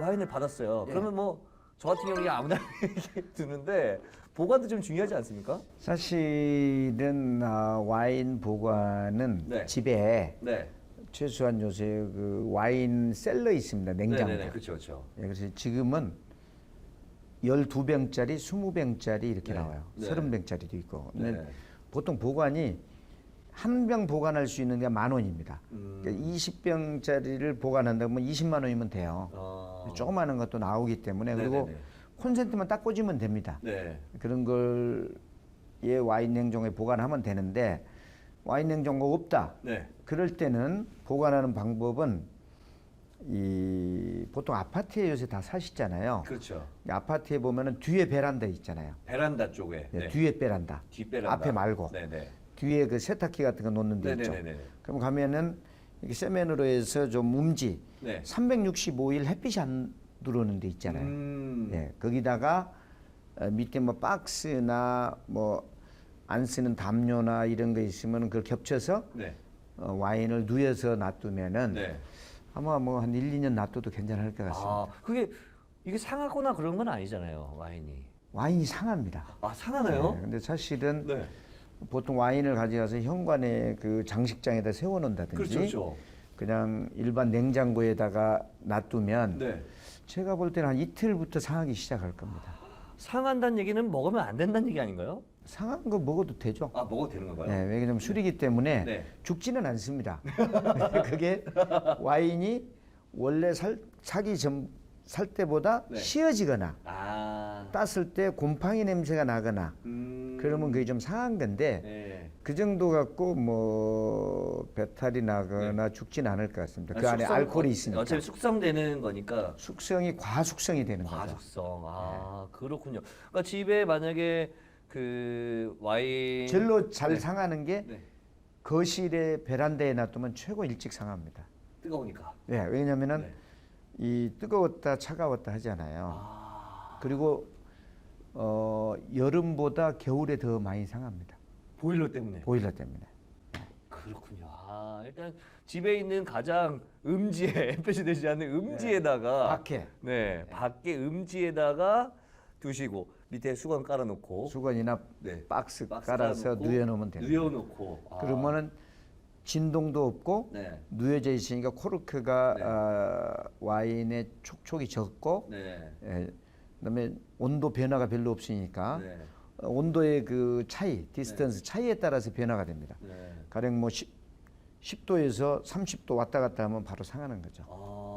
와인을 받았어요. 예. 그러면 뭐 저 같은 경우에 아무나 이렇게 드는데 보관도 좀 중요하지 않습니까? 사실은 아, 와인 보관은 네. 집에 네. 최소한 요새 그 와인 셀러 있습니다. 냉장고. 네네네. 그렇죠, 그렇죠. 예, 그래서 지금은 12병짜리, 20병짜리 이렇게 네. 나와요. 네. 30병짜리도 있고. 근데 네. 보통 보관이 한 병 보관할 수 있는 게 만 원입니다. 음. 그러니까 20병짜리를 보관한다면 20만 원이면 돼요. 어. 조그마한 것도 나오기 때문에 그리고 네네네. 콘센트만 딱 꽂으면 됩니다. 네. 그런 걸 예, 와인 냉장고에 보관하면 되는데 와인 냉장고가 없다. 네. 그럴 때는 보관하는 방법은 이 보통 아파트에 요새 다 사시잖아요. 그렇죠. 아파트에 보면은 뒤에 베란다 있잖아요. 베란다 쪽에. 예, 네. 뒤에 베란다. 뒷 베란다. 앞에 말고 네네. 뒤에 그 세탁기 같은 거 놓는 데 있죠. 네네네네. 그럼 가면은 이렇게 세면으로 해서 좀 음지 네. 365일 햇빛이 안 들어오는 데 있잖아요. 음. 예, 거기다가 어, 밑에 뭐 박스나 뭐 안 쓰는 담요나 이런 거 있으면 그걸 겹쳐서 네. 어, 와인을 누여서 놔두면은 네. 아마 뭐 한 1, 2년 놔둬도 괜찮을 것 같습니다. 아, 그게 이게 상하거나 그런 건 아니잖아요, 와인이. 와인이 상합니다. 아, 상하나요? 네, 근데 사실은 네. 보통 와인을 가져가서 현관에 그 장식장에다 세워놓는다든지 그렇죠, 그렇죠. 냥 일반 냉장고에다가 놔두면 네. 제가 볼 때는 한 이틀부터 상하기 시작할 겁니다. 상한다는 얘기는 먹으면 안 된다는 얘기 아닌가요? 상한 거 먹어도 되죠. 아, 먹어도 되는 건가요? 네, 왜냐면 술이기 때문에 네. 죽지는 않습니다. 그게 와인이 원래 살, 사기 전, 살 때보다 네. 쉬어지거나 아. 땄을 때 곰팡이 냄새가 나거나 음. 그러면 그게 좀 상한 건데 네. 그 정도 갖고 뭐 배탈이 나거나 죽지는 않을 것 같습니다. 그 안에 숙성- 알코올이 어, 있으니까 어차피 숙성되는 거니까. 숙성이 과숙성이 되는 거죠. 과숙성. 아, 그렇군요. 그러니까 집에 만약에 그 와인 절로 잘 네. 상하는 게 네. 거실에 베란다에 놔두면 최고 일찍 상합니다. 뜨거우니까. 네, 왜냐면은 네. 이 뜨거웠다 차가웠다 하잖아요. 아. 그리고 어, 여름보다 겨울에 더 많이 상합니다. 보일러 때문에. 보일러 때문에. 그렇군요. 아, 일단 집에 있는 가장 음지에 햇볕이 되지 않는 음지에다가 밖에. 네, 밖에 음지에다가 두시고 밑에 수건 깔아놓고 수건이나 네. 박스, 박스 깔아서 깔아놓고 누여놓으면 됩니다. 누워놓고 아. 그러면은 진동도 없고 네. 누여져 있으니까 코르크가 네. 아, 와인의 촉촉이 적고 네. 예, 그다음에 온도 변화가 별로 없으니까 네. 어, 온도의 그 차이, 디스턴스 차이에 따라서 변화가 됩니다. 네. 가령 뭐 10, 10 도에서 30도 왔다 갔다 하면 바로 상하는 거죠. 아,